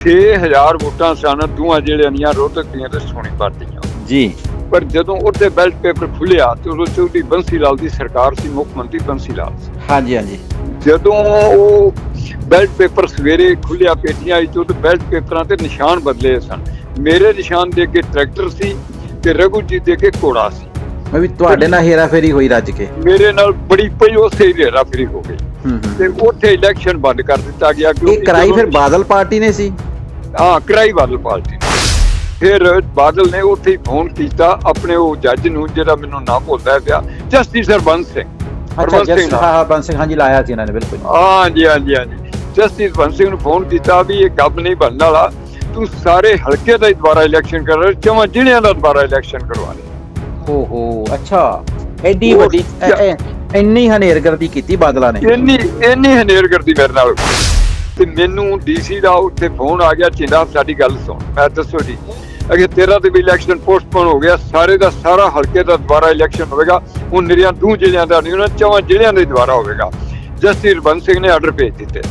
6000 ਵੋਟਾਂ ਸਨ ਦੋਵਾਂ ਜਿਹੜੀਆਂ ਦੀਆਂ ਰੋਹਤਕ ਦੀਆਂ ਤੇ ਸੋਨੀ ਪਾਰਟੀਆਂ ਜੀ। ਪਰ ਜਦੋਂ ਉੱਥੇ ਬੈਲਟ ਪੇਪਰ ਖੁੱਲਿਆ ਤੇ ਉਦੋਂ ਚੌਧਰੀ ਬੰਸੀ ਲਾਲ ਦੀ ਸਰਕਾਰ ਸੀ ਮੁੱਖ ਮੰਤਰੀ ਬੰਸੀ ਲਾਲ ਹਾਂਜੀ ਹਾਂਜੀ। ਜਦੋਂ ਉਹ ਬੈਲਟ ਪੇਪਰ ਸਵੇਰੇ ਖੁੱਲਿਆ ਪੇਟੀਆਂ ਆਈ ਤੇ ਬੈਲਟ ਪੇਪਰਾਂ ਤੇ ਨਿਸ਼ਾਨ ਬਦਲੇ ਸਨ। ਮੇਰੇ ਨਿਸ਼ਾਨ ਦੇ ਕੇ ਟਰੈਕਟਰ ਸੀ ਤੇ ਰਘੂ ਜੀ ਦੇ ਕੇ ਘੋੜਾ ਸੀ। ਮੈਂ ਵੀ ਤੁਹਾਡੇ ਨਾਲ ਹੇਰਾਫੇਰੀ ਹੋਈ ਰੱਜ ਕੇ। ਮੇਰੇ ਨਾਲ ਬੜੀ ਪਈ ਉਸੇ ਹੀ ਰੇਰਾ ਫਰੀ ਹੋ ਗਈ ਤੇ ਉੱਥੇ ਇਲੈਕਸ਼ਨ ਬੰਦ ਕਰ ਦਿੱਤਾ ਗਿਆ। ਇਹ ਕਰਾਈ ਫਿਰ ਬਾਦਲ ਪਾਰਟੀ ਨੇ ਸੀ। ਹਾਂ ਕਰਾਈ ਬਾਦਲ ਪਾਰਟੀ ਨੇ। ਫਿਰ ਬਾਦਲ ਨੇ ਉੱਥੇ ਹੀ ਫੋਨ ਕੀਤਾ ਆਪਣੇ ਉਹ ਜੱਜ ਨੂੰ ਜਿਹੜਾ ਮੈਨੂੰ ਨਾ ਭੁੱਲਦਾ ਪਿਆ ਜਸਟਿਸ ਹਰਬੰਸ ਸਿੰਘ। ਅੱਛਾ ਹਰਬੰਸ ਜਸ ਸਿੰਘ ਨਾਲ। ਹਾਂ ਬੰਸ ਸਿੰਘ ਹਾਂਜੀ ਲਾਇਆ ਸੀ ਇਹਨਾਂ ਨੇ ਬਿਲਕੁਲ। ਹਾਂਜੀ ਹਾਂਜੀ ਹਾਂਜੀ। ਜਸਟਿਸ ਬੰਸ ਸਿੰਘ ਨੂੰ ਫੋਨ ਕੀਤਾ ਵੀ ਇਹ ਕੰਮ ਨਹੀਂ ਬਣਨ ਵਾਲਾ। ਤੂੰ ਸਾਰੇ ਹਲਕੇ ਦਾ ਦੁਬਾਰਾ ਇਲੈਕਸ਼ਨ ਕਰ ਚਵਾਂ ਜ਼ਿਲ੍ਹਿਆਂ ਦਾ ਦੁਬਾਰਾ ਇਲੈਕਸ਼ਨ ਕਰਵਾ ਲੈ ਹੋ ਹੋ ਅੱਛਾ। ਐਡੀ ਵੱਡੀ ਇੰਨੀ ਹਨੇਰਗਰਦੀ ਕੀਤੀ ਬਾਦਲਾਂ ਨੇ। ਇੰਨੀ ਇੰਨੀ ਹਨੇਰ ਕਰਦੀ ਮੇਰੇ ਨਾਲ। ਤੇ ਮੈਨੂੰ ਡੀਸੀ ਦਾ ਉੱਥੇ ਫੋਨ ਆ ਗਿਆ ਚਿੰਦਾ ਸਾਡੀ ਗੱਲ ਸੁਣ। ਮੈਂ ਦੱਸੋ ਜੀ ਅਗੇ ਤੇਰਾ ਤੇ ਵੀ ਇਲੈਕਸ਼ਨ ਪੋਸਟਪੋਨ ਹੋ ਗਿਆ ਸਾਰੇ ਦਾ ਸਾਰਾ ਹਲਕੇ ਦਾ ਦੁਬਾਰਾ ਇਲੈਕਸ਼ਨ ਹੋਵੇਗਾ। ਉਹ ਨਿਰਿਆਂ ਦੂ ਜ਼ਿਲ੍ਹਿਆਂ ਦਾ ਨਹੀਂ ਉਹਨਾਂ ਚਵਾਂ ਜ਼ਿਲ੍ਹਿਆਂ ਦਾ ਦੁਬਾਰਾ ਹੋਵੇਗਾ। ਜਸਟਿਸ ਬੰਸ ਸਿੰਘ ਨੇ ਆਰਡਰ ਭੇਜ ਦਿੱਤੇ।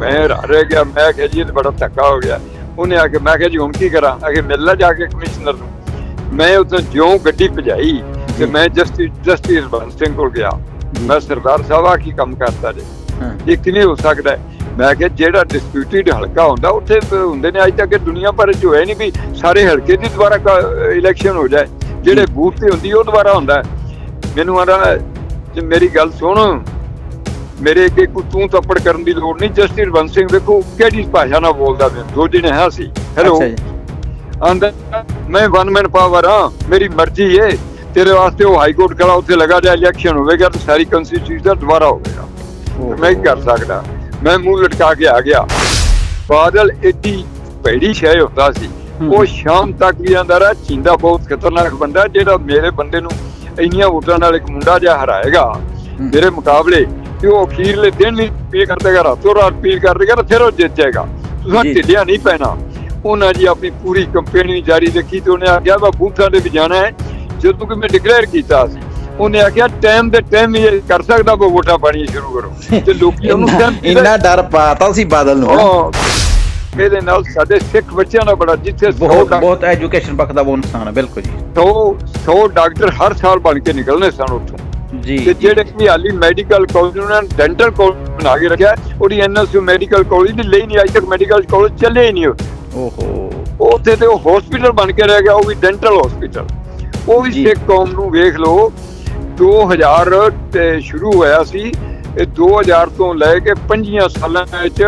ਮੈਂ ਰਹਿ ਗਿਆ ਮੈਂ ਕਿਹਾ ਜੀ ਇਹ ਬੜਾ ਧੱਕਾ ਹੋ ਗਿਆ। ਉਹਨੇ ਆ ਕੇ ਮੈਂ ਕਿਹਾ ਜੀ ਹੁਣ ਕੀ ਕਰਾਂ? ਅਗੇ ਮਿਲ ਲਾ ਜਾ ਕੇ ਕਮਿਸ਼ਨਰ ਨੂੰ। ਮੈਂ ਉੱਥੇ ਜਿਉਂ ਗੱਡੀ ਭਜਾਈ ਤੇ। ਮੈਂ ਜਸਟਿਸ ਜਸਟਿਸ ਬੰਸ ਸਿੰਘ ਕੋਲ ਗਿਆ। ਮੈਂ ਸਰਦਾਰ ਸਾਹਿਬ ਕੀ ਕੰਮ ਕਰਦਾ ਜੀ। ਇਹ ਕਿਵੇਂ ਹੋ ਸਕਦਾ। ਹੈ ਮੈਂ ਕਿਹਾ ਜਿਹੜਾ ਡਿਸਪਿਊਟਡ ਹਲਕਾ ਹੁੰਦਾ ਉੱਥੇ ਹੁੰਦੇ ਨੇ ਅੱਜ ਤੱਕ ਦੁਨੀਆ ਭਰ ਚ ਹੋਇਆ ਨਹੀਂ ਵੀ ਸਾਰੇ ਹਲਕੇ ਦੀ ਦੁਬਾਰਾ ਇਲੈਕਸ਼ਨ ਹੋ ਜਾਏ। ਜਿਹੜੇ। ਬੂਥ ਤੇ ਹੁੰਦੀ ਉਹ ਦੁਬਾਰਾ ਹੁੰਦਾ। ਮੈਨੂੰ ਆਦਾ ਜੇ ਮੇਰੀ ਗੱਲ ਸੁਣ। ਮੇਰੇ ਅੱਗੇ ਕੋਈ ਤੂੰ ਤੱਪੜ ਕਰਨ ਦੀ ਲੋੜ ਨਹੀਂ। ਜਸਟਿਸ ਬੰਸ ਸਿੰਘ ਵੇਖੋ ਕਿਹੜੀ ਭਾਸ਼ਾ ਨਾਲ ਬੋਲਦਾ ਪਿਆ। ਦੋ ਦਿਨ ਹੈ ਸੀ ਹੈਲੋ ਆਂਦਾ ਮੈਂ ਵਨ ਮੈਨ ਪਾਵਰ ਹਾਂ। ਮੇਰੀ ਮਰਜ਼ੀ ਏ। ਤੇਰੇ ਵਾਸਤੇ ਉਹ ਹਾਈ ਕੋਰਟ ਖੜਾ ਉੱਥੇ ਲਗਾ ਜਾ ਇਲੈਕਸ਼ਨ ਹੋਵੇਗਾ ਤੇ ਸਾਰੀ ਕੰਸਟੀਟਿਊਸ਼ਨ ਦਾ ਦੁਬਾਰਾ ਹੋਵੇਗਾ। ਮੈਂ ਕੀ ਕਰ ਸਕਦਾ? ਮੈਂ ਮੂੰਹ ਲਟਕਾ ਕੇ ਆ ਗਿਆ ਬਾਦਲ ਏਡੀ ਭੈੜੀ ਸ਼ੈ ਹੁੰਦਾ ਸੀ। ਉਹ ਸ਼ਾਮ ਤੱਕ ਵੀ ਆਂਦਾ ਰਿਹਾ ਚਿੰਦਾ ਬਹੁਤ ਖਤਰਨਾਕ ਬੰਦਾ ਜਿਹੜਾ ਮੇਰੇ ਬੰਦੇ ਨੂੰ ਇੰਨੀਆਂ ਵੋਟਾਂ ਨਾਲ ਇੱਕ ਮੁੰਡਾ ਜਿਹਾ ਹਰਾਏਗਾ। ਮੇਰੇ ਮੁਕਾਬਲੇ ਤੇ ਉਹ ਅਖੀਰਲੇ ਦਿਨ ਵੀ ਪੀ ਕਰ ਦੇਗਾ ਰਾਤੋਂ ਰਾਤ ਪੀ ਕਰ ਦੇਗਾ ਤੇ ਫਿਰ ਉਹ ਜਿੱਤ ਜਾਏਗਾ ਤੁਸੀਂ। ਢਿੱਲਿਆ ਨਹੀਂ ਪੈਣਾ ਉਹਨਾਂ ਜੀ ਆਪਣੀ ਪੂਰੀ ਕੰਪੇਨ ਜਾਰੀ ਰੱਖੀ ਤੇ ਉਹਨੇ ਆਖਿਆ ਵਾ ਬੂਥਾਂ ਦੇ ਵੀ ਜਾਣਾ ਹੈ ਜਦੋਂ ਕਿ ਮੈਂ ਡਿਕਲੇਅਰ ਕੀਤਾ ਸੀ ਉਹਨੇ ਆਖਿਆ ਟਾਈਮ ਦੇ ਟਾਈਮ ਹੀ ਇਹ ਕਰ ਸਕਦਾ ਉਹ ਵੋਟਾਂ ਪਾਣੀਆਂ ਸ਼ੁਰੂ ਕਰੋ। ਤੇ ਲੋਕੀ ਉਹਨੂੰ ਇੰਨਾ- ਡਰ ਪਾਤਾ ਸੀ ਬਾਦਲ ਨੂੰ ਉਹ ਇਹਦੇ ਨਾਲ ਸਾਡੇ ਸਿੱਖ ਬੱਚਿਆਂ ਦਾ ਬੜਾ ਜਿੱਥੇ 100 ਬਹੁਤ ਬਹੁਤ ਐਜੂਕੇਸ਼ਨ ਪੱਖ ਦਾ ਬਹੁਤ ਨੁਕਸਾਨ ਹੈ ਬਿਲਕੁਲ ਜੀ। 100 100 ਡਾਕਟਰ ਹਰ ਸਾਲ ਬਣ ਕੇ ਨਿਕਲਨੇ ਸਨ ਉੱਥੋਂ। ਜੀ। ਤੇ ਜਿਹੜੇ ਕਿ ਹਾਲੀ ਮੈਡੀਕਲ ਕਾਲਜ ਉਹਨਾਂ ਨੇ ਡੈਂਟਲ ਕਾਲਜ ਬਣਾ ਕੇ ਰੱਖਿਆ ਉਹਦੀ ਐਨਐਸਯੂ ਮੈਡੀਕਲ ਕਾਲਜ ਦੀ ਲਈ ਨਹੀਂ ਅਜੇ ਤੱਕ ਮੈਡੀਕਲ ਕਾਲਜ ਚੱਲੇ ਹੀ ਨਹੀਂ ਉਹ। ਓਹੋ। ਉੱਥੇ ਤੇ ਉਹ ਹਸਪੀਟਲ ਬਣ ਕੇ ਰਹਿ ਗਿਆ ਉਹ ਵੀ ਡੈਂਟਲ ਹਸਪੀਟਲ ਉਹ ਵੀ। ਸਿੱਖ ਕੌਮ ਨੂੰ ਵੇਖ ਲਓ 2000 ਤੇ ਸ਼ੁਰੂ ਹੋਇਆ ਸੀ। ਇਹ 2000 ਤੋਂ ਲੈ ਕੇ 5 ਸਾਲਾਂ ਵਿੱਚ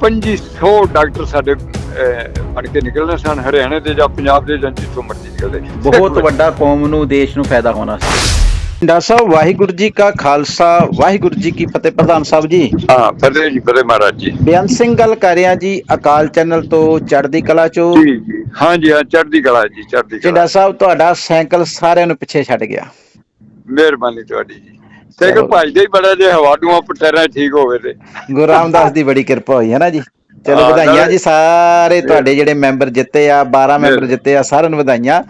2500 ਡਾਕਟਰ ਸਾਡੇ ਅਹ, ਬਣ ਕੇ ਨਿਕਲਣੇ ਸਨ ਹਰਿਆਣੇ ਦੇ ਜਾਂ ਪੰਜਾਬ ਦੇ ਜਾਂ ਜਿੱਥੋਂ ਮਰਜ਼ੀ ਨਿਕਲਦੇ। ਬਹੁਤ ਵੱਡਾ ਕੌਮ ਨੂੰ ਦੇਸ਼ ਨੂੰ ਫਾਇਦਾ ਹੋਣਾ ਸੀ। ਡਾਕਟਰ ਸਾਹਿਬ ਵਾਹਿਗੁਰੂ ਜੀ ਕਾ ਖਾਲਸਾ ਵਾਹਿਗੁਰੂ ਜੀ ਕੀ ਫਤਿਹ ਪ੍ਰਧਾਨ ਸਾਹਿਬ ਜੀ। ਹਾਂ ਫਤਿਹ ਜੀ ਫਤਿਹ ਮਹਾਰਾਜ ਜੀ। ਬੇਅੰਤ ਸਿੰਘ ਗੱਲ ਕਰ ਰਿਹਾ ਜੀ ਅਕਾਲ ਚੈਨਲ ਤੋਂ ਚੜ੍ਹਦੀ ਕਲਾ ਚੋਂ। ਜੀ ਜੀ। ਹਾਂਜੀ ਹਾਂ ਚੜ੍ਹਦੀ ਕਲਾ ਜੀ ਚੜ੍ਹਦੀ ਜੀ ਕਲਾ। ਡਾਕਟਰ ਸਾਹਿਬ ਤੁਹਾਡਾ ਸਾਈਕਲ ਸਾਰਿਆਂ ਨੂੰ ਪਿੱਛੇ ਛੱਡ ਗਿਆ। ਮਿਹਰਬਾਨੀ ਤੁਹਾਡੀ ਜੀ। ਸਾਈਕਲ ਚਲੋ। ਭਜਦੇ ਹੀ ਬੜਾ ਜੇ ਹਵਾ ਨੂੰ ਪਟੇਰਾ ਠੀਕ ਹੋਵੇ ਤੇ। ਗੁਰੂ ਰਾਮਦਾਸ ਦੀ ਬੜੀ ਕਿਰਪਾ ਹੋਈ ਹੈ ਨਾ ਜੀ। ਚਲੋ ਵਧਾਈਆਂ ਜੀ ਸਾਰੇ ਤੁਹਾਡੇ ਜਿਹੜੇ ਮੈਂਬਰ ਜਿੱਤੇ ਆ 12 ਮੈਂਬਰ ਜਿੱਤੇ ਆ ਸਾਰਿਆਂ ਨੂੰ ਵਧਾਈਆਂ।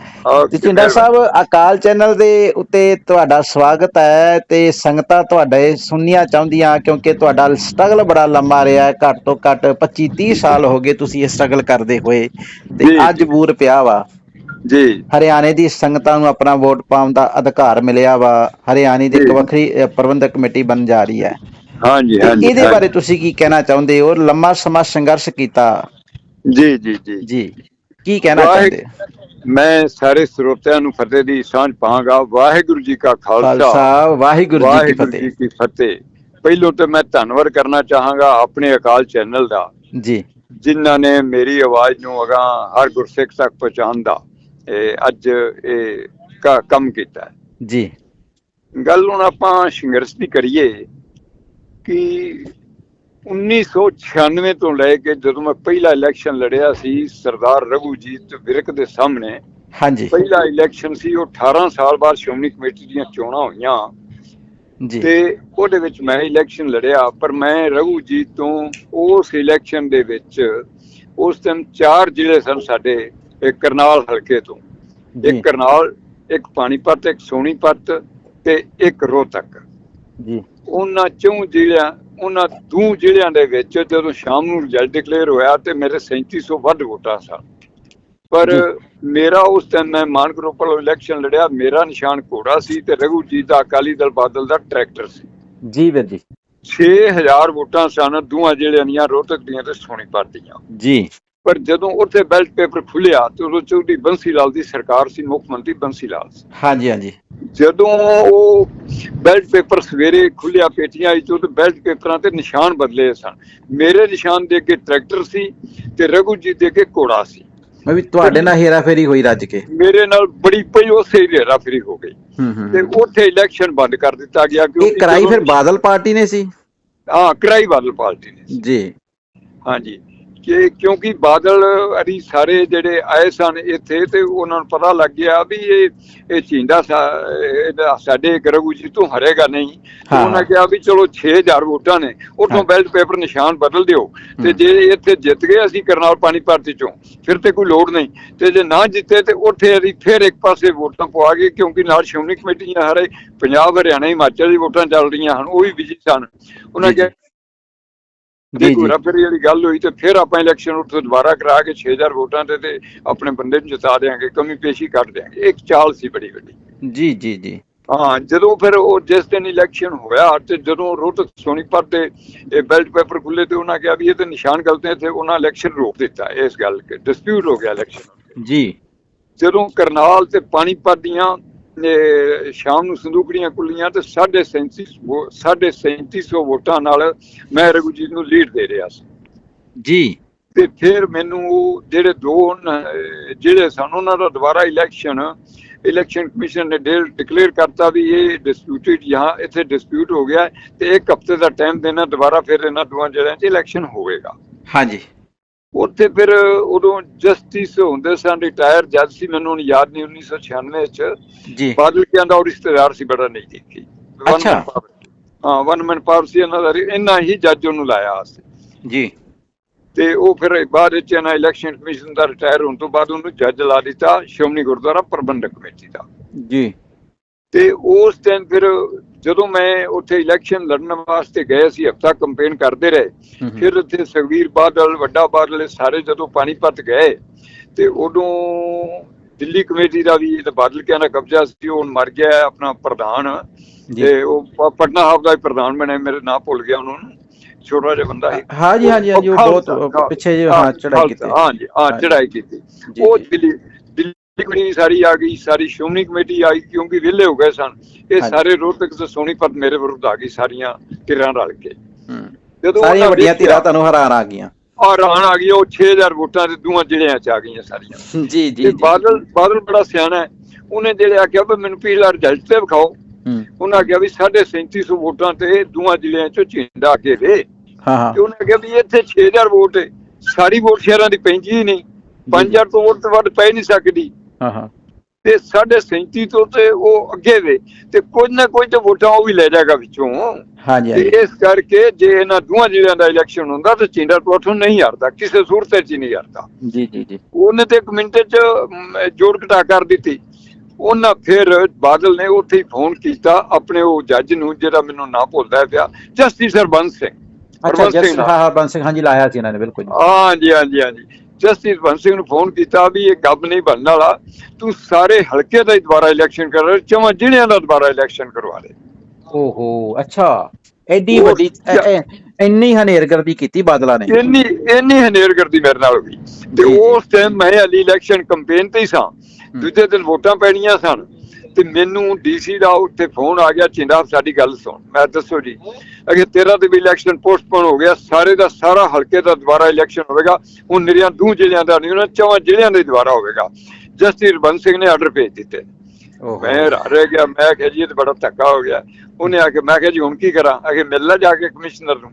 ਤੇ ਚਿੰਦਾ ਸਾਹਿਬ ਅਕਾਲ ਚੈਨਲ ਦੇ ਉੱਤੇ ਤੁਹਾਡਾ ਸਵਾਗਤ ਹੈ ਤੇ ਸੰਗਤਾਂ ਤੁਹਾਡੇ ਸੁਣਨੀਆਂ ਚਾਹੁੰਦੀਆਂ ਕਿਉਂਕਿ ਤੁਹਾਡਾ ਸਟਰਗਲ ਬੜਾ ਲੰਮਾ ਰਿਹਾ ਹੈ। ਘੱਟ ਤੋਂ ਘੱਟ 25 30 ਸਾਲ ਹੋ ਗਏ ਤੁਸੀਂ ਇਹ ਸਟਰਗਲ ਕਰਦੇ ਹੋਏ ਤੇ ਅੱਜ ਬੂਰ ਪਿਆ ਵਾ। ਜੀ। ਹਰਿਆਣੇ ਦੀ ਸੰਗਤਾਂ ਨੂੰ ਆਪਣਾ ਵੋਟ ਪਾਉਣ ਦਾ ਅਧਿਕਾਰ ਮਿਲਿਆ ਵਾ। ਹਰਿਆਣੇ ਦੀ ਇੱਕ। ਵੱਖਰੀ ਪ੍ਰਬੰਧਕ ਕਮੇਟੀ ਬਣ ਜਾ ਰਹੀ ਹੈ। ਹਾਂਜੀ ਹਾਂਜੀ ਇਹਦੇ। ਬਾਰੇ ਤੁਸੀਂ ਕੀ ਕਹਿਣਾ ਚਾਹੁੰਦੇ ਹੋ? ਲੰਮਾ ਸਮਾਂ ਸੰਘਰਸ਼ ਕੀਤਾ। ਜੀ ਜੀ ਜੀ। ਜੀ। ਕੀ ਕਹਿਣਾ ਚਾਹੁੰਦੇ? ਮੈਂ ਸਾਰੇ ਸਰੋਤਿਆਂ ਨੂੰ ਫਤਿਹ ਦੀ ਸਾਂਝ ਪਾਵਾਂਗਾ। ਵਾਹਿਗੁਰੂ ਜੀ ਕਾ ਖਾਲਸਾ। ਵਾਹਿਗੁਰੂ ਜੀ ਕੀ ਫਤਿਹ ਜੀ ਕੀ ਫਤਿਹ। ਪਹਿਲੋਂ ਤੇ ਮੈਂ ਧੰਨਵਾਦ ਕਰਨਾ ਚਾਹਾਂਗਾ ਆਪਣੇ ਅਕਾਲ ਚੈਨਲ ਦਾ। ਜੀ। ਜਿਨ੍ਹਾਂ ਨੇ ਮੇਰੀ ਆਵਾਜ਼ ਨੂੰ ਅਗਾ ਹਰ ਗੁਰਸਿੱਖ ਤੱਕ ਪਹੁੰਚਾਉਣ ਦਾ। ਅੱਜ ਇਹ ਕੰਮ ਕੀਤਾ। ਜੀ। ਗੱਲ ਹੁਣ ਆਪਾਂ ਸੰਘਰਸ਼ ਦੀ ਕਰੀਏ ਕਿ 1996 ਤੋਂ ਲੈ ਕੇ ਜਦੋਂ ਮੈਂ ਪਹਿਲਾ ਇਲੈਕਸ਼ਨ ਲੜਿਆ ਸੀ ਸਰਦਾਰ ਰਘੂਜੀਤ ਵਿਰਕ ਦੇ ਸਾਹਮਣੇ ਹਾਂਜੀ। ਪਹਿਲਾ ਇਲੈਕਸ਼ਨ ਸੀ ਉਹ 18 ਸਾਲ ਬਾਅਦ ਸ਼੍ਰੋਮਣੀ ਕਮੇਟੀ ਦੀਆਂ ਚੋਣਾਂ ਹੋਈਆਂ। ਜੀ। ਤੇ ਉਹਦੇ ਵਿੱਚ ਮੈਂ ਇਲੈਕਸ਼ਨ ਲੜਿਆ ਪਰ ਮੈਂ ਰਘੂਜੀਤ ਤੋਂ ਉਸ ਇਲੈਕਸ਼ਨ ਦੇ ਵਿੱਚ ਉਸ ਟਾਈਮ ਚਾਰ ਜ਼ਿਲ੍ਹੇ ਸਨ ਸਾਡੇ ਇੱਕ ਕਰਨਾਲ ਹਲਕੇ ਤੋਂ ਜੀ। ਇੱਕ ਕਰਨਾਲ ਇੱਕ ਪਾਣੀਪਤ ਇੱਕ ਸੋਨੀਪਤ ਤੇ ਇੱਕ ਰੋਹਤਕ। ਜੀ। ਉਹਨਾਂ ਚੋਂ ਜ਼ਿਲ੍ਹਿਆਂ ਉਹਨਾਂ ਦੋ ਜ਼ਿਲ੍ਹਿਆਂ ਦੇ ਵਿੱਚ ਜਦੋਂ ਸ਼ਾਮ ਨੂੰ ਰਿਜ਼ਲਟ ਡਿਕਲੇਅਰ ਹੋਇਆ ਤੇ ਮੇਰੇ 3700 ਵੱਧ ਵੋਟਾਂ ਸਨ। ਪਰ ਜੀ। ਮੇਰਾ ਉਸ ਟਾਈਮ ਮੈਂ ਮਾਨ ਗਰੁੱਪ ਵੱਲੋਂ ਇਲੈਕਸ਼ਨ ਲੜਿਆ ਮੇਰਾ ਨਿਸ਼ਾਨ ਘੋੜਾ ਸੀ ਤੇ ਰਘੂਜੀਤ ਦਾ ਅਕਾਲੀ ਦਲ ਬਾਦਲ ਦਾ ਟਰੈਕਟਰ ਸੀ। ਜੀ ਵੀਰ ਜੀ। 6000 ਵੋਟਾਂ ਸਨ ਦੋਵਾਂ ਜ਼ਿਲ੍ਹਿਆਂ ਦੀਆਂ ਰੋਹਤਕ ਦੀਆਂ ਤੇ ਸੋਨੀਪਤ ਦੀਆਂ। ਜੀ। ਪਰ ਜਦੋਂ ਉੱਥੇ ਬੈਲਟ ਪੇਪਰ ਖੁੱਲਿਆ ਤੇ ਉਦੋਂ ਚੌਧਰੀ ਬੰਸੀ ਲਾਲ ਦੀ ਸਰਕਾਰ ਸੀ ਮੁੱਖ ਮੰਤਰੀ ਬੰਸੀ ਲਾਲ ਸੀ। ਹਾਂਜੀ ਹਾਂਜੀ। ਜਦੋਂ ਉਹ ਬੈਲਟ ਪੇਪਰ ਸਵੇਰੇ ਖੁੱਲਿਆ ਪੇਟੀਆਂ ਆਈ ਤੋਂ ਬੈਲਟ ਪੇਪਰਾਂ ਤੇ ਨਿਸ਼ਾਨ ਬਦਲੇ ਸਨ। ਮੇਰੇ ਨਿਸ਼ਾਨ ਦੇ ਕੇ ਟਰੈਕਟਰ ਸੀ ਤੇ ਰਘੂਜੀਤ ਦੇ ਕੇ ਘੋੜਾ ਸੀ। ਮੈਂ ਵੀ ਤੁਹਾਡੇ ਨਾਲ ਹੇਰਾਫੇਰੀ ਹੋਈ ਰੱਜ ਕੇ। ਮੇਰੇ ਨਾਲ ਬੜੀ ਪਈ ਉਸੇ ਹੀ ਫਰੀ ਹੋ ਗਈ ਤੇ ਉੱਥੇ ਇਲੈਕਸ਼ਨ ਬੰਦ ਕਰ ਦਿੱਤਾ ਗਿਆ ਇਹ ਕਰਾਈ ਫਿਰ ਬਾਦਲ ਪਾਰਟੀ ਨੇ ਸੀ? ਹਾਂ ਕਰਾਈ ਬਾਦਲ ਪਾਰਟੀ ਨੇ ਜੀ। ਹਾਂਜੀ। ਕਿ ਕਿਉਂਕਿ ਬਾਦਲ ਅਰੀ ਸਾਰੇ ਜਿਹੜੇ ਆਏ ਸਨ ਇੱਥੇ ਤੇ ਉਹਨਾਂ ਨੂੰ ਪਤਾ ਲੱਗ ਗਿਆ ਵੀ ਇਹ ਇਹ ਇਹਦਾ ਸਾਡੇ ਗਰਗੂ ਜੀ ਤੋਂ ਹਰੇਗਾ ਨਹੀਂ। ਉਹਨਾਂ ਕਿਹਾ ਵੀ ਚਲੋ 6000 ਵੋਟਾਂ ਨੇ ਉੱਥੋਂ। ਬੈਲਟ ਪੇਪਰ ਨਿਸ਼ਾਨ ਬਦਲ ਦਿਓ ਤੇ। ਜੇ ਇੱਥੇ ਜਿੱਤ ਗਏ ਅਸੀਂ ਕਰਨਾਲ ਪਾਣੀਪਤ ਚੋਂ ਫਿਰ ਤੇ ਕੋਈ ਲੋੜ ਨਹੀਂ ਤੇ ਜੇ ਨਾ ਜਿੱਤੇ ਤੇ ਉੱਥੇ ਅਸੀਂ ਫਿਰ ਇੱਕ ਪਾਸੇ ਵੋਟਾਂ ਪਵਾ ਗਏ ਕਿਉਂਕਿ ਨਾਲ ਸ਼੍ਰੋਮਣੀ ਕਮੇਟੀਆਂ ਹਰੇ ਪੰਜਾਬ ਹਰਿਆਣਾ ਹਿਮਾਚਲ ਦੀ ਵੋਟਾਂ ਚੱਲ ਰਹੀਆਂ ਹਨ ਉਹ ਵੀ ਬਿਜ਼ੀ ਸਨ ਉਹਨਾਂ। ਕਿਹਾ ਜੀ ਜੇ। ਫਿਰ ਜਿਹੜੀ ਗੱਲ ਹੋਈ ਤੇ ਫਿਰ ਆਪਾਂ ਇਲੈਕਸ਼ਨ ਉੱਥੇ ਦੁਬਾਰਾ ਕਰਾ ਕੇ 6000 ਵੋਟਾਂ ਤੇ ਤੇ ਆਪਣੇ ਬੰਦੇ ਨੂੰ ਜਿਤਾ ਦੇਾਂਗੇ ਕਮੀ ਪੇਸ਼ੀ ਕੱਢ ਦੇਾਂਗੇ ਇੱਕ ਚਾਲ ਸੀ ਬੜੀ ਵੱਡੀ। ਜੀ ਜੀ ਜੀ। ਹਾਂ ਜਦੋਂ ਫਿਰ ਉਹ ਜਿਸ ਦਿਨ ਇਲੈਕਸ਼ਨ ਹੋਇਆ ਤੇ ਜਦੋਂ ਰੋਹਤਕ ਸੋਨੀਪਤ ਤੇ ਇਹ ਬੈਲਟ ਪੇਪਰ ਖੁੱਲੇ ਤੇ ਉਹਨਾਂ ਕਿਹਾ ਵੀ ਇਹ ਤੇ ਨਿਸ਼ਾਨ ਗਲਤ ਹੈ ਤੇ ਉਹਨਾਂ ਇਲੈਕਸ਼ਨ ਰੋਕ ਦਿੱਤਾ ਇਸ ਗੱਲ ਕੇ ਡਿਸਪਿਊਟ ਹੋ ਗਿਆ ਇਲੈਕਸ਼ਨ ਜੀ। ਜਦੋਂ ਕਰਨਾਲ ਤੇ ਪਾਣੀਪਤ ਦੀਆਂ ਸ਼ਾਮ ਨੂੰ ਸੰਦੂਕੜੀਆਂ ਖੁੱਲੀਆਂ ਤੇ 37 3700 ਵੋਟਾਂ ਨਾਲ ਮੈਂ ਰਘੁਜੀਤ ਨੂੰ ਲੀਡ ਦੇ ਰਿਹਾ ਸੀ। ਜੀ। ਤੇ ਫਿਰ ਮੈਨੂੰ ਜਿਹੜੇ ਦੋ ਜਿਹੜੇ ਸਨ ਉਹਨਾਂ ਦਾ ਦੁਬਾਰਾ ਇਲੈਕਸ਼ਨ ਇਲੈਕਸ਼ਨ ਕਮਿਸ਼ਨ ਨੇ ਡਿਕਲੇਅਰ ਕਰਤਾ ਵੀ ਇਹ ਡਿਸਪਿਊਟਡ ਯਹਾਂ ਇੱਥੇ ਡਿਸਪਿਊਟ ਹੋ ਗਿਆ ਤੇ ਇੱਕ ਹਫ਼ਤੇ ਦਾ ਟਾਈਮ ਦੇਣਾ ਦੁਬਾਰਾ ਫਿਰ ਇਹਨਾਂ ਦੋਵਾਂ ਜਿਹੜਿਆਂ 'ਚ ਇਲੈਕਸ਼ਨ ਹੋਵੇਗਾ। ਹਾਂਜੀ। ਉੱਥੇ ਫਿਰ ਉਦੋਂ ਜਸਟਿਸ ਹੁੰਦੇ ਸਨ ਰਿਟਾਇਰ ਜੱਜ ਸੀ ਮੈਨੂੰ ਹੁਣ ਯਾਦ ਨਹੀਂ 1996 ਚ ਜੀ। ਬਾਦਲ ਕਿਆਂ ਦਾ ਉਹ ਰਿਸ਼ਤੇਦਾਰ ਸੀ ਬੜਾ ਨਹੀਂ ਦੇਖੀ ਅੱਛਾ। ਹਾਂ ਵਨ ਮੈਨ ਪਾਵਰ ਸੀ ਇਹਨਾਂ ਦਾ ਇੰਨਾ ਹੀ ਜੱਜ ਉਹਨੂੰ ਲਾਇਆ ਸੀ। ਜੀ। ਤੇ ਉਹ ਫਿਰ ਬਾਅਦ ਵਿੱਚ ਇਹਨਾਂ ਇਲੈਕਸ਼ਨ ਕਮਿਸ਼ਨ ਦਾ ਰਿਟਾਇਰ ਹੋਣ ਤੋਂ ਬਾਅਦ ਉਹਨੂੰ ਜੱਜ ਲਾ ਦਿੱਤਾ ਸ਼੍ਰੋਮਣੀ ਗੁਰਦੁਆਰਾ ਪ੍ਰਬੰਧਕ ਕਮੇਟੀ ਦਾ। ਜੀ। ਤੇ ਉਸ ਟਾਈਮ ਫਿਰ ਜਦੋਂ ਮੈਂ ਉੱਥੇ ਇਲੈਕਸ਼ਨ ਲੜਨ ਵਾਸਤੇ ਗਏ ਸੀ ਹਫਤਾ ਕੰਪੇਨ ਕਰਦੇ ਰਹੇ ਹੂੰ, ਹੂੰ। ਫਿਰ ਉੱਥੇ ਸੁਖਬੀਰ ਬਾਦਲ ਵੱਡਾ ਬਾਦਲ ਸਾਰੇ ਜਦੋਂ ਪਾਣੀਪਤ ਗਏ ਤੇ ਉਦੋਂ ਦਿੱਲੀ ਕਮੇਟੀ ਦਾ ਵੀ ਇਹ ਤਾਂ ਬਾਦਲ ਕਿਆਂ ਕਬਜ਼ਾ ਸੀ ਉਹ ਮਰ ਗਿਆ ਹੈ ਆਪਣਾ ਪ੍ਰਧਾਨ ਜੀ ਤੇ ਉਹ ਪਟਨਾ ਹਾਊਸ ਦਾ ਹੀ ਪ੍ਰਧਾਨ ਬਣਿਆ ਮੇਰੇ ਨਾਂ ਭੁੱਲ ਗਿਆ ਉਹਨਾਂ ਨੂੰ ਛੋਟਾ ਜਿਹਾ ਬੰਦਾ ਸੀ ਹਾਂਜੀ ਹਾਂਜੀ ਹਾਂਜੀ ਉਹ ਬਹੁਤ ਪਿੱਛੇ ਜਿਹੇ ਹਾਂ ਚੜਾਈ ਕੀਤੀ ਹਾਂਜੀ ਹਾਂ ਹਾਂਜੀ। ਚੜਾਈ ਕੀਤੀ ਜੀ, ਉਹ ਜੀ। ਦਿੱਲੀ ਕਮੇਟੀ ਸਾਰੀ ਆ ਗਈ ਸਾਰੀ ਸ਼੍ਰੋਮਣੀ ਕਮੇਟੀ ਆਈ ਕਿਉਂਕਿ ਵਿਹਲੇ ਹੋ ਗਏ ਸਨ। ਇਹ। ਸਾਰੇ ਰੋਹਤਕ ਤੇ ਸੋਨੀਪਤ ਮੇਰੇ ਵਿਰੁੱਧ ਆ ਗਈ ਸਾਰੀਆਂ ਧਿਰਾਂ ਰਲ ਕੇ। ਜਦੋਂ ਸਾਰੀਆਂ ਵੱਡੀਆਂ ਧਿਰਾਂ ਤੁਹਾਨੂੰ ਹਰਾਨ ਆ ਗਈਆਂ। ਔਰ ਆਣ ਆ ਗਈ ਉਹ 6000 ਵੋਟਾਂ ਦੇ ਦੋਵਾਂ ਜ਼ਿਲ੍ਹਿਆਂ ਚ ਆ ਗਈਆਂ ਸਾਰੀਆਂ। ਜੀ ਜੀ ਤੇ ਜੀ। ਬਾਦਲ ਬਾਦਲ ਬੜਾ ਸਿਆਣਾ ਹੈ। ਉਹਨੇ ਜਿਹੜੇ ਆਖਿਆ ਵੀ ਮੈਨੂੰ ਪਿਛਲਾ ਰਿਜ਼ਲਟ ਤੇ ਵਿਖਾਓ। ਉਹਨਾਂ ਆਖਿਆ ਵੀ 3750 ਵੋਟਾਂ ਤੇ ਦੋਵਾਂ ਜ਼ਿਲ੍ਹਿਆਂ ਚੋਂ ਚਿੰਦਾ ਅੱਗੇ ਵੇ। ਹਾਂ ਹਾਂ। ਤੇ ਉਹਨੇ ਆਖਿਆ ਵੀ ਇੱਥੇ 6000 ਵੋਟ ਹੈ। ਸਾਰੀ ਵੋਟ ਸ਼ਹਿਰਾਂ ਦੀ ਪੈਂਦੀ ਹੀ ਨਹੀਂ। 5000 ਤੋਂ ਵੋਟ ਤੋਂ ਵੱਧ ਪੈ ਨਹੀਂ ਸਕਦੀ। ਹਾਂ ਹਾਂ। ਤੇ 37.5 ਤੋਂ ਤੇ ਉਹ ਅੱਗੇ ਵੇ ਤੇ ਕੁਝ ਨਾ ਕੁਝ ਤੇ ਵੋਟਾਂ ਉਹ ਵੀ ਲੈ ਜਾਏਗਾ ਵਿੱਚੋਂ। ਹਾਂਜੀ ਤੇ ਇਸ ਕਰਕੇ ਜੇ ਇਹਨਾਂ ਦੋਵਾਂ ਜ਼ਿਲ੍ਹਿਆਂ ਦਾ ਇਲੈਕਸ਼ਨ ਹੁੰਦਾ ਤਾਂ ਤੋਂ ਉੱਥੋਂ ਨਹੀਂ ਹਾਰਦਾ ਕਿਸੇ ਸੂਰਤ 'ਚ ਹੀ ਨਹੀਂ ਹਾਰਦਾ। ਜੀ ਜੀ ਜੀ। ਉਹਨੇ ਤੇ ਇੱਕ ਮਿੰਟ 'ਚ ਜੋੜ ਘਟਾ ਕਰ ਦਿੱਤੀ। ਉਹਨਾਂ ਫਿਰ ਬਾਦਲ ਨੇ ਉੱਥੇ ਹੀ ਫੋਨ ਕੀਤਾ ਆਪਣੇ ਉਹ ਜੱਜ ਨੂੰ ਜਿਹੜਾ ਮੈਨੂੰ ਨਾ ਭੁੱਲਦਾ ਹੈ ਪਿਆ ਜਸਟਿਸ ਹਰਬੰਸ ਸਿੰਘ। ਅੱਛਾ ਹਰਬੰਸ ਜਸ ਸਿੰਘ ਨਾਲ। ਹਾਂ ਹਰਬੰਸ ਸਿੰਘ ਹਾਂਜੀ ਲਾਇਆ ਸੀ ਇਹਨਾਂ ਨੇ ਬਿਲਕੁਲ ਹਾਂਜੀ ਹਾਂਜੀ ਹਾਂਜੀ। ਜਸਟਿਸ ਬੰਸ ਸਿੰਘ ਨੂੰ ਫੋਨ ਕੀਤਾ ਵੀ ਇਹ ਗੱਬ ਨਹੀਂ ਬਣਨ ਵਾਲਾ। ਤੂੰ ਸਾਰੇ ਹਲਕੇ ਦਾ ਹੀ ਦੁਬਾਰਾ ਇਲੈਕਸ਼ਨ ਕਰ ਰਿਹਾ ਚਵਾਂ ਜ਼ਿਲ੍ਹਿਆਂ ਦਾ ਦੁਬਾਰਾ ਇਲੈਕਸ਼ਨ ਕਰਵਾ ਦੇ। ਓਹੋ ਅੱਛਾ। ਐਡੀ ਵੱਡੀ ਇੰਨੀ ਹਨੇਰਗਰਦੀ ਕੀਤੀ ਬਾਦਲਾ ਨੇ। ਇੰਨੀ ਇੰਨੀ ਹਨੇਰਗਰਦੀ ਮੇਰੇ ਨਾਲ ਹੋ ਗਈ। ਤੇ। ਉਸ ਟਾਈਮ ਮੈਂ ਅਲੀ ਇਲੈਕਸ਼ਨ ਕੈਂਪੇਨ ਤੇ ਹੀ ਸਾਂ। ਦੂਜੇ ਦਿਨ ਵੋਟਾਂ ਪੈਣੀਆਂ ਸਨ। ਤੇ ਮੈਨੂੰ ਡੀਸੀ ਦਾ ਉੱਤੇ ਫੋਨ ਆ ਗਿਆ ਚਿੰਦਾ ਸਾਡੀ ਗੱਲ ਸੁਣ। ਮੈਂ ਦੱਸੋ ਜੀ ਅਗੇ ਤੇਰਾ ਤੇ ਵੀ ਇਲੈਕਸ਼ਨ ਪੋਸਟਪੋਨ ਹੋ ਗਿਆ ਸਾਰੇ ਦਾ ਸਾਰਾ ਹਲਕੇ ਦਾ ਦੁਬਾਰਾ ਇਲੈਕਸ਼ਨ ਹੋਵੇਗਾ ਹੁਣ ਨਿਰਿਆਂ ਦੋ ਜ਼ਿਲ੍ਹਿਆਂ ਦਾ ਨਹੀਂ ਉਹਨਾਂ ਚੌਂ ਜ਼ਿਲ੍ਹਿਆਂ ਦਾ ਦੁਬਾਰਾ ਹੋਵੇਗਾ। ਜਸਟਿਸ ਬੰਸ ਸਿੰਘ ਨੇ ਆਰਡਰ ਭੇਜ ਦਿੱਤੇ। ਮੈਂ ਰਹਿ ਗਿਆ ਮੈਂ ਕਿਹਾ ਜੀ ਇਹ ਤਾਂ ਬੜਾ ਧੱਕਾ ਹੋ ਗਿਆ। ਉਹਨੇ ਆ ਕੇ ਮੈਂ ਕਿਹਾ ਜੀ ਹੁਣ ਕੀ ਕਰਾਂ? ਅਗੇ ਮਿਲ ਲੈ ਜਾ ਕੇ ਕਮਿਸ਼ਨਰ ਨੂੰ।